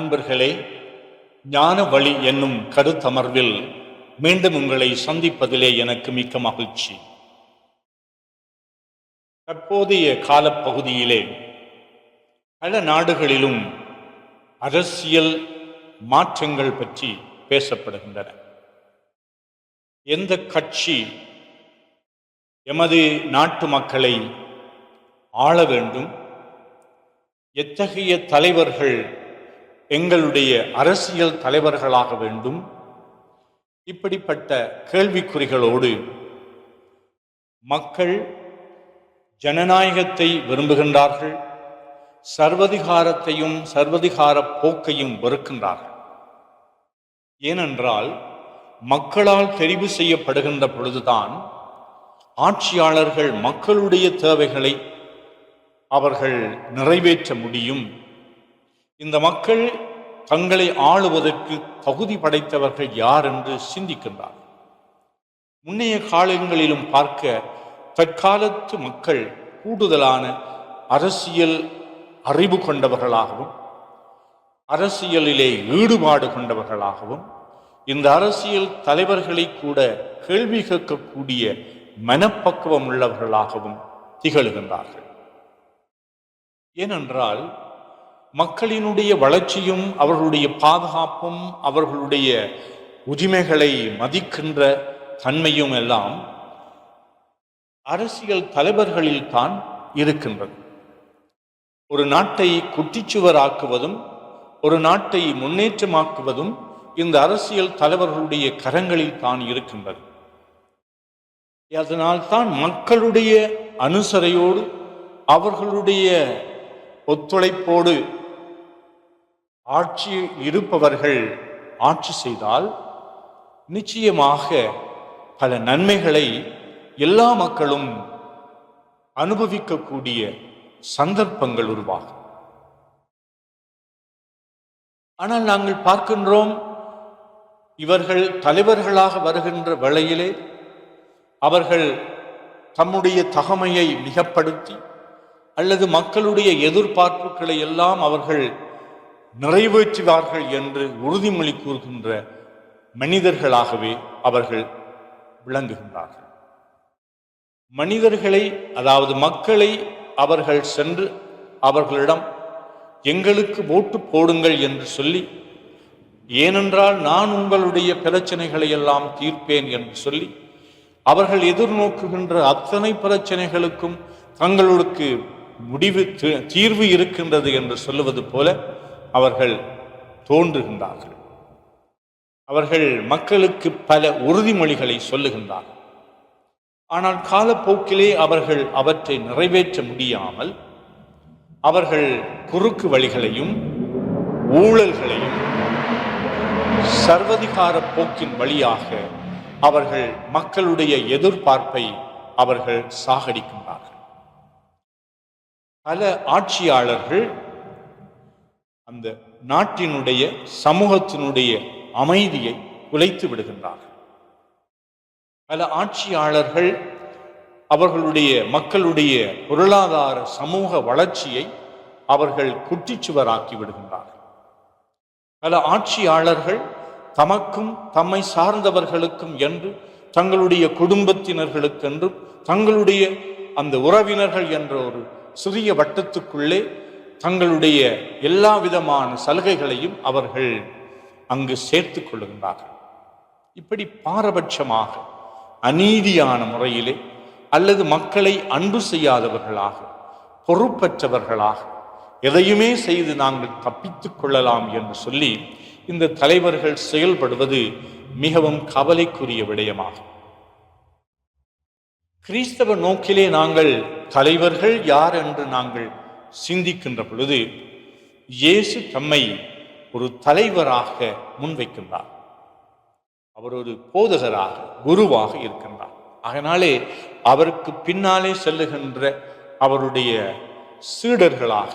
அன்பர்களே ஞான வழி என்னும் கருத்தமர்வில் மீண்டும் உங்களை சந்திப்பதிலே எனக்கு மிக்க மகிழ்ச்சி. தற்போதைய காலப்பகுதியிலே பல நாடுகளிலும் அரசியல் மாற்றங்கள் பற்றி பேசப்படுகின்றன. எந்த கட்சி எமது நாட்டு மக்களை ஆள வேண்டும்? எத்தகைய தலைவர்கள் எங்களுடைய அரசியல் தலைவர்களாக வேண்டும். இப்படிப்பட்ட கேள்விக்குறிகளோடு மக்கள் ஜனநாயகத்தை விரும்புகின்றார்கள். சர்வதிகாரத்தையும் சர்வதிகார போக்கையும் வெறுக்கின்றார்கள். ஏனென்றால் மக்களால் தெரிவு செய்யப்படுகின்ற பொழுதுதான் ஆட்சியாளர்கள் மக்களுடைய தேவைகளை அவர்கள் நிறைவேற்ற முடியும். இந்த மக்கள் தங்களை ஆளுவதற்கு தகுதி படைத்தவர்கள் யார் என்று சிந்திக்கின்றார். முன்னைய காலங்களிலும் பார்க்க தற்காலத்து மக்கள் கூடுதலான அரசியல் அறிவு கொண்டவர்களாகவும் அரசியலிலே ஈடுபாடு கொண்டவர்களாகவும் இந்த அரசியல் தலைவர்களை கூட கேள்வி கேட்கக்கூடிய மனப்பக்குவம் உள்ளவர்களாகவும் திகழ்கின்றார்கள். ஏனென்றால் மக்களினுடைய வளர்ச்சியும் அவர்களுடைய பாதுகாப்பும் அவர்களுடைய உரிமைகளை மதிக்கின்ற தன்மையும் எல்லாம் அரசியல் தலைவர்களில் தான் இருக்கின்றது. ஒரு நாட்டை குட்டிச்சுவராக்குவதும் ஒரு நாட்டை முன்னேற்றமாக்குவதும் இந்த அரசியல் தலைவர்களுடைய கரங்களில் தான் இருக்கின்றது. அதனால் தான் மக்களுடைய அனுசரையோடு அவர்களுடைய ஒத்துழைப்போடு ஆட்சியில் இருப்பவர்கள் ஆட்சி செய்தால் நிச்சயமாக பல நன்மைகளை எல்லா மக்களும் அனுபவிக்கக்கூடிய சந்தர்ப்பங்கள் உருவாகும். ஆனால் நாங்கள் பார்க்கின்றோம் இவர்கள் தலைவர்களாக வருகின்ற வேளையிலே அவர்கள் தம்முடைய தகமையை மிகப்படுத்தி அல்லது மக்களுடைய எதிர்பார்ப்புகளை எல்லாம் அவர்கள் நிறைவேற்றுவார்கள் என்று உறுதிமொழி கூறுகின்ற மனிதர்களாகவே அவர்கள் விளங்குகின்றார்கள். மனிதர்களை அதாவது மக்களை அவர்கள் சென்று அவர்களிடம் எங்களுக்கு ஓட்டு போடுங்கள் என்று சொல்லி ஏனென்றால் நான் உங்களுடைய பிரச்சனைகளை எல்லாம் தீர்ப்பேன் என்று சொல்லி அவர்கள் எதிர்நோக்குகின்ற அத்தனை பிரச்சனைகளுக்கும் தங்களுக்கு முடிவு தீ- தீர்வு இருக்கின்றது என்று சொல்லுவது போல அவர்கள் தோன்றுகின்றார்கள். அவர்கள் மக்களுக்கு பல உறுதிமொழிகளை சொல்லுகின்றார்கள். ஆனால் காலப்போக்கிலே அவர்கள் அவற்றை நிறைவேற்ற முடியாமல் அவர்கள் குறுக்கு வழிகளையும் ஊழல்களையும் சர்வதிகார போக்கின் வழியாக அவர்கள் மக்களுடைய எதிர்பார்ப்பை அவர்கள் சாகடிக்கின்றார்கள். பல ஆட்சியாளர்கள் அந்த நாட்டினுடைய சமூகத்தினுடைய அமைதியை குலைத்து விடுகின்றார்கள். பல ஆட்சியாளர்கள் அவர்களுடைய மக்களுடைய பொருளாதார சமூக வளர்ச்சியை அவர்கள் குட்டிச்சுவராக்கி விடுகின்றார்கள். பல ஆட்சியாளர்கள் தமக்கும் தம்மை சார்ந்தவர்களுக்கும் என்று தங்களுடைய குடும்பத்தினர்களுக்கென்றும் தங்களுடைய அந்த உறவினர்கள் என்ற ஒரு சிறிய வட்டத்துக்குள்ளே தங்களுடைய எல்லா விதமான சலுகைகளையும் அவர்கள் அங்கு சேர்த்து கொள்ளுகின்றார்கள். இப்படி பாரபட்சமாக அநீதியான முறையிலே அல்லது மக்களை அன்பு செய்யாதவர்களாக பொறுப்பற்றவர்களாக எதையுமே செய்து நாங்கள் தப்பித்துக் கொள்ளலாம் என்று சொல்லி இந்த தலைவர்கள் செயல்படுவது மிகவும் கவலைக்குரிய விடயமாகும். கிறிஸ்தவ நோக்கிலே நாங்கள் தலைவர்கள் யார் என்று நாங்கள் சிந்திக்கின்ற பொழுது இயேசு தம்மை ஒரு தலைவராக முன்வைக்கின்றார். அவர் ஒரு போதகராக குருவாக இருக்கின்றார். அதனாலே அவருக்கு பின்னாலே செல்லுகின்ற அவருடைய சீடர்களாக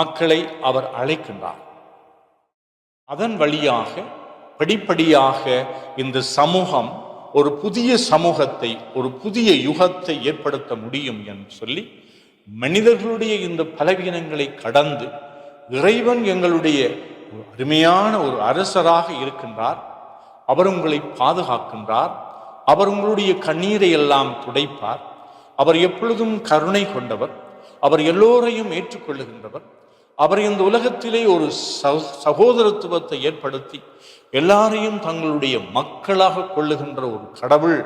மக்களை அவர் அழைக்கின்றார். அதன் வழியாக படிப்படியாக இந்த சமூகம் ஒரு புதிய சமூகத்தை ஒரு புதிய யுகத்தை ஏற்படுத்த முடியும் என்று சொல்லி மனிதர்களுடைய இந்த பலவீனங்களை கடந்து இறைவன் எங்களுடைய ஒரு அருமையான ஒரு அரசராக இருக்கின்றார். அவர் உங்களை பாதுகாக்கின்றார். அவர் உங்களுடைய கண்ணீரை எல்லாம் துடைப்பார். அவர் எப்பொழுதும் கருணை கொண்டவர். அவர் எல்லோரையும் ஏற்றுக்கொள்ளுகின்றவர். அவர் இந்த உலகத்திலே ஒரு ச- சகோதரத்துவத்தை ஏற்படுத்தி எல்லாரையும் தங்களுடைய மக்களாக கொள்ளுகின்ற ஒரு கடவுள்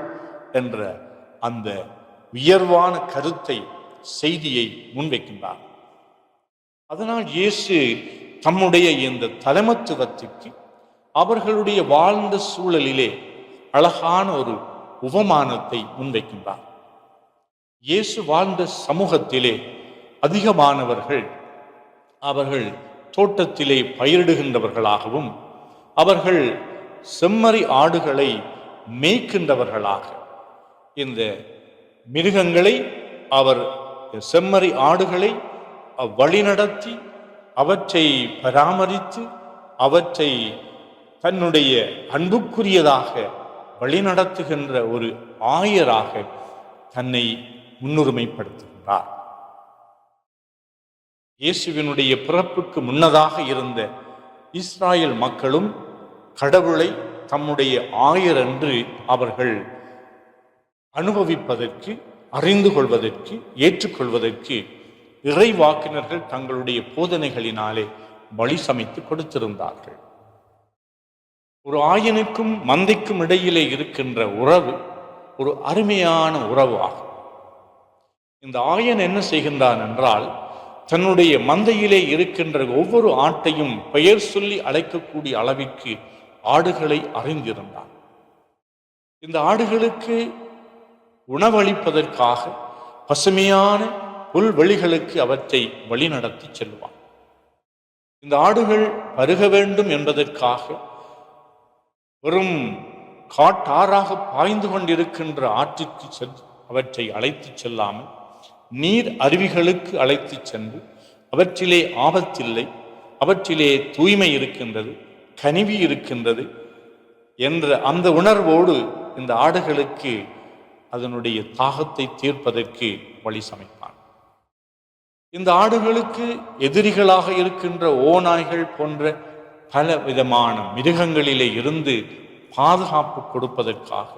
என்ற அந்த உயர்வான கருத்தை செய்தியை முன்வைக்கின்றார். அதனால் இயேசு தம்முடைய இந்த தலைமத்துவத்திற்கு அவர்களுடைய வாழ்ந்த சூழலிலே அழகான ஒரு உபமானத்தை முன்வைக்கின்றார். இயேசு வாழ்ந்த சமூகத்திலே அதிகமானவர்கள் அவர்கள் தோட்டத்திலே பயிரிடுகின்றவர்களாகவும் அவர்கள் செம்மறி ஆடுகளை மேய்க்கின்றவர்களாக இந்த மிருகங்களை அவர் செம்மறி ஆடுகளை வழிநடத்தி அவற்றை பராமரித்து அவற்றை தன்னுடைய அன்புக்குரியதாக வழிநடத்துகின்ற ஒரு ஆயராக தன்னை முன்னுரிமைப்படுத்துகின்றார். இயேசுவினுடைய பிறப்புக்கு முன்னதாக இருந்த இஸ்ராயல் மக்களும் கடவுளை தம்முடைய ஆயர் என்று அவர்கள் அனுபவிப்பதற்கு அறிந்து கொள்வதற்கு ஏற்றுக்கொள்வதற்கு இறைவாக்கினர்கள் தங்களுடைய போதனைகளினாலே வழி சமைத்து கொடுத்திருந்தார்கள். ஒரு ஆயனுக்கும் மந்தைக்கும் இடையிலே இருக்கின்ற உறவு ஒரு அருமையான உறவு ஆகும். இந்த ஆயன் என்ன செய்கின்றான் என்றால் தன்னுடைய மந்தையிலே இருக்கின்ற ஒவ்வொரு ஆட்டையும் பெயர் சொல்லி அழைக்கக்கூடிய அளவிற்கு ஆடுகளை அறிந்திருந்தான். இந்த ஆடுகளுக்கு உணவளிப்பதற்காக பசுமையான புல்வெளிகளுக்கு அவற்றை வழிநடத்தி செல்வான். இந்த ஆடுகள் பருக வேண்டும் என்பதற்காக வெறும் காட்டாறாக பாய்ந்து கொண்டிருக்கின்ற ஆற்றிற்கு சென்று அவற்றை அழைத்துச் செல்லாமல் நீர் அருவிகளுக்கு அழைத்துச் சென்று அவற்றிலே ஆபத்தில்லை அவற்றிலே தூய்மை இருக்கின்றது கனிவி இருக்கின்றது என்ற அந்த உணர்வோடு இந்த ஆடுகளுக்கு அதனுடைய தாகத்தை தீர்ப்பதற்கு வழி சமைப்பான். இந்த ஆடுகளுக்கு எதிரிகளாக இருக்கின்ற ஓநாய்கள் போன்ற பல விதமான மிருகங்களிலே இருந்து பாதுகாப்பு கொடுப்பதற்காக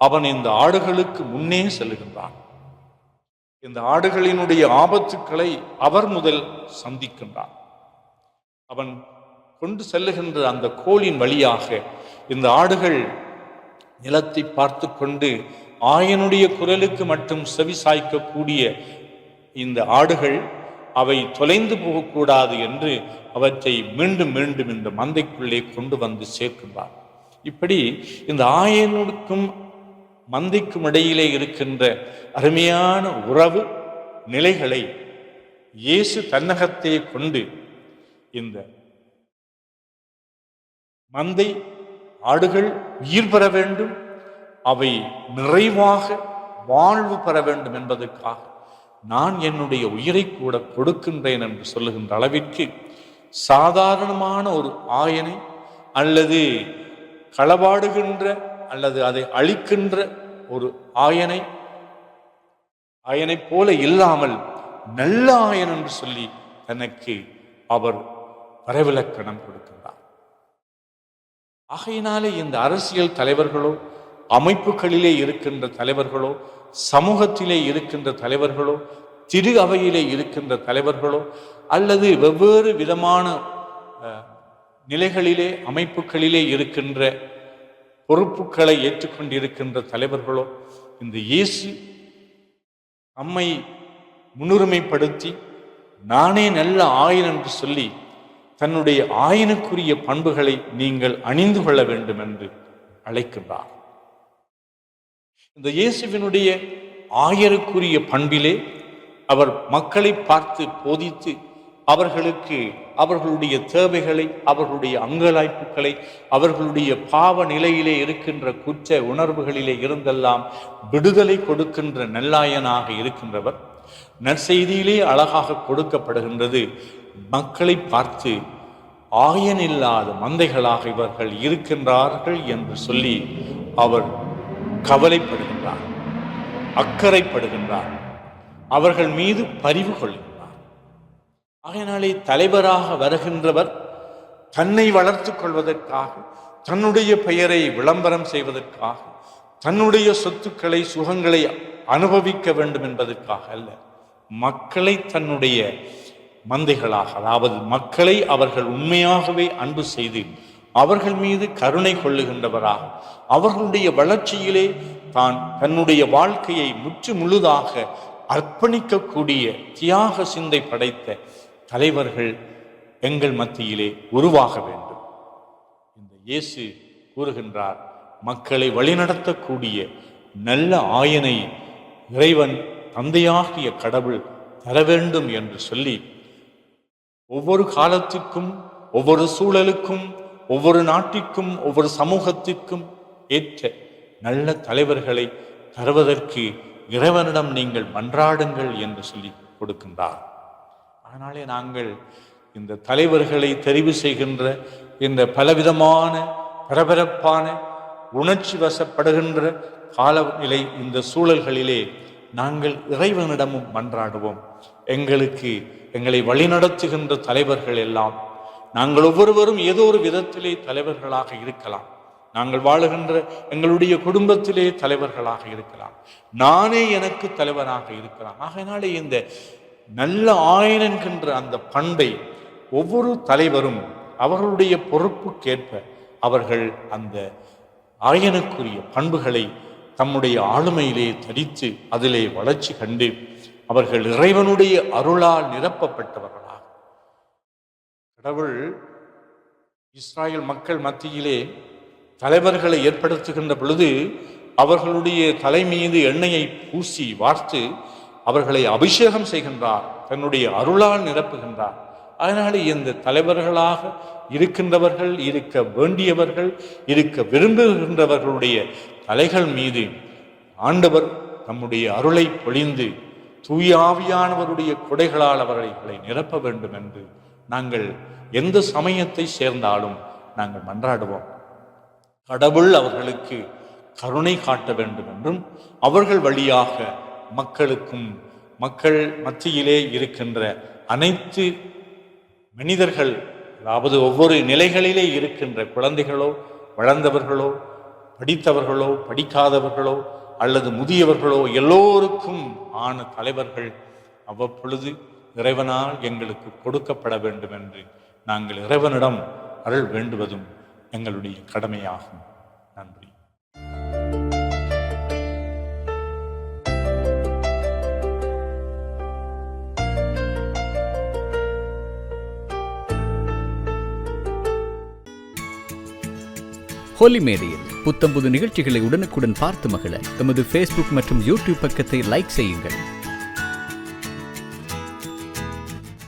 அவன் இந்த ஆடுகளுக்கு முன்னே செல்கின்றான். இந்த ஆடுகளினுடைய ஆபத்துக்களை அவர் முதல் சந்திக்கின்றான். அவன் கொண்டு செல்லுகின்ற அந்த கோலின் வழியாக இந்த ஆடுகள் நிலத்தை பார்த்து கொண்டு ஆயனுடைய குரலுக்கு மட்டும் செவி சாய்க்கக்கூடிய இந்த ஆடுகள் அவை தொலைந்து போகக்கூடாது என்று அவற்றை மீண்டும் மீண்டும் இந்த மந்தைக்குள்ளே கொண்டு வந்து சேர்க்கின்றார். இப்படி இந்த ஆயனுக்கும் மந்தைக்கும் இடையிலே இருக்கின்ற அருமையான உறவு நிலைகளை இயேசு தன்னகத்தை கொண்டு இந்த மந்தை ஆடுகள் உயிர் பெற வேண்டும் அவை நிறைவாக வாழ்வு பெற வேண்டும் என்பதற்காக நான் என்னுடைய உயிரை கூட கொடுக்கின்றேன் என்று சொல்லுகின்ற அளவிற்கு சாதாரணமான ஒரு ஆயனை அல்லது களவாடுகின்ற அல்லது அதை அழிக்கின்ற ஒரு ஆயனை ஆயனைப் போல இல்லாமல் நல்ல ஆயன் என்று சொல்லி தனக்கு அவர் வரவிலக்கணம் கொடுக்கின்றார். ஆகையினாலே இந்த அரசியல் தலைவர்களோ அமைப்புகளிலே இருக்கின்ற தலைவர்களோ சமூகத்திலே இருக்கின்ற தலைவர்களோ திரு அவையிலே இருக்கின்ற தலைவர்களோ அல்லது வெவ்வேறு விதமான நிலைகளிலே அமைப்புகளிலே இருக்கின்ற பொறுப்புகளை ஏற்றுக்கொண்டிருக்கின்ற தலைவர்களோ இந்த இயேசு நம்மை முன்னுரிமைப்படுத்தி நானே நல்ல ஆயன் என்று சொல்லி தன்னுடைய ஆயனுக்குரிய பண்புகளை நீங்கள் அணிந்து கொள்ள வேண்டும் என்று அழைக்கின்றார். இந்த இயேசுவினுடைய ஆயருக்குரிய பண்பிலே அவர் மக்களை பார்த்து போதித்து அவர்களுக்கு அவர்களுடைய தேவைகளை அவர்களுடைய அங்கலாய்ப்புகளை அவர்களுடைய பாவ நிலையிலே இருக்கின்ற குற்ற உணர்வுகளிலே இருந்தெல்லாம் விடுதலை கொடுக்கின்ற நெல்லாயனாக இருக்கின்றவர். நற்செய்தியிலே அழகாக கொடுக்கப்படுகின்றது. மக்களை பார்த்து ஆயனில்லாத மந்தைகளாக இவர்கள் இருக்கின்றார்கள் என்று சொல்லி அவர் கவலைப்படுகின்றார் அக்கறைப்படுகின்றார் அவர்கள் மீது பரிவு கொள்கின்றார். ஆகையினாலே தலைவராக வருகின்றவர் தன்னை வளர்த்துக் கொள்வதற்காக தன்னுடைய பெயரை விளம்பரம் செய்வதற்காக தன்னுடைய சொத்துக்களை சுகங்களை அனுபவிக்க வேண்டும் என்பதற்காக அல்ல மக்களை தன்னுடைய மந்தைகளாக அதாவது மக்களை அவர்கள் உண்மையாகவே அன்பு செய்து அவர்கள் மீது கருணை கொள்ளுகின்றவராக அவர்களுடைய வளர்ச்சியிலே தான் தன்னுடைய வாழ்க்கையை முற்று முழுதாக அர்ப்பணிக்கக்கூடிய தியாக சிந்தை படைத்த தலைவர்கள் எங்கள் மத்தியிலே உருவாக வேண்டும். இந்த இயேசு கூறுகின்றார் மக்களை வழிநடத்தக்கூடிய நல்ல ஆயனை இறைவன் தந்தையாகிய கடவுள் தர வேண்டும் என்று சொல்லி ஒவ்வொரு காலத்துக்கும் ஒவ்வொரு சூழலுக்கும் ஒவ்வொரு நாட்டிற்கும் ஒவ்வொரு சமூகத்திற்கும் ஏற்ற நல்ல தலைவர்களை தருவதற்கு இறைவனிடம் நீங்கள் மன்றாடுங்கள் என்று சொல்லி கொடுக்கின்றார். அதனாலே நாங்கள் இந்த தலைவர்களை தெரிவு செய்கின்ற இந்த பலவிதமான பரபரப்பான உணர்ச்சி வசப்படுகின்ற காலநிலை இந்த சூழல்களிலே நாங்கள் இறைவனிடமும் மன்றாடுவோம். எங்களுக்கு எங்களை வழிநடத்துகின்ற தலைவர்கள் எல்லாம் நாங்கள் ஒவ்வொருவரும் ஏதோ ஒரு விதத்திலே தலைவர்களாக இருக்கலாம். நாங்கள் வாழுகின்ற எங்களுடைய குடும்பத்திலே தலைவர்களாக இருக்கலாம். நானே எனக்கு தலைவனாக இருக்கலாம். ஆகையினாலே இந்த நல்ல ஆயன் என்கின்ற அந்த பண்பை ஒவ்வொரு தலைவரும் அவர்களுடைய பொறுப்புக்கேற்ப அவர்கள் அந்த ஆயனுக்குரிய பண்புகளை தம்முடைய ஆளுமையிலே தரித்து அதிலே வளர்ச்சி கண்டு அவர்கள் இறைவனுடைய அருளால் நிரப்பப்பட்டவர்கள் கடவுள் இஸ்ராயல் மக்கள் மத்தியிலே தலைவர்களை ஏற்படுத்துகின்ற பொழுது அவர்களுடைய தலை மீது எண்ணெயை பூசி வார்த்து அவர்களை அபிஷேகம் செய்கின்றார் தன்னுடைய அருளால் நிரப்புகின்றார். அதனாலே இந்த தலைவர்களாக இருக்கின்றவர்கள் இருக்க வேண்டியவர்கள் இருக்க விரும்புகின்றவர்களுடைய தலைகள் மீது ஆண்டவர் தம்முடைய அருளை பொழிந்து தூயாவியானவருடைய கொடைகளால் அவர்களை நிரப்ப வேண்டும் என்று நாங்கள் எந்த சமயத்தை சேர்ந்தாலும் நாங்கள் மன்றாடுவோம். கடவுள் அவர்களுக்கு கருணை காட்ட வேண்டும் என்றும் அவர்கள் வழியாக மக்களுக்கும் மக்கள் மத்தியிலே இருக்கின்ற அனைத்து மனிதர்கள் அதாவது ஒவ்வொரு நிலைகளிலே இருக்கின்ற குழந்தைகளோ வளர்ந்தவர்களோ படித்தவர்களோ படிக்காதவர்களோ அல்லது முதியவர்களோ எல்லோருக்கும் ஆன தலைவர்கள் அவ்வப்பொழுது இறைவனால் எங்களுக்கு கொடுக்கப்பட வேண்டும் என்று நாங்கள் இறைவனிடம் அருள் வேண்டுவதும் எங்களுடைய கடமையாகும். நன்றி. ஹோலி மேடையில் புத்தம்புது நிகழ்ச்சிகளை உடனுக்குடன் பார்த்து மகிழ எமது ஃபேஸ்புக் மற்றும் யூடியூப் பக்கத்தை லைக் செய்யுங்கள்.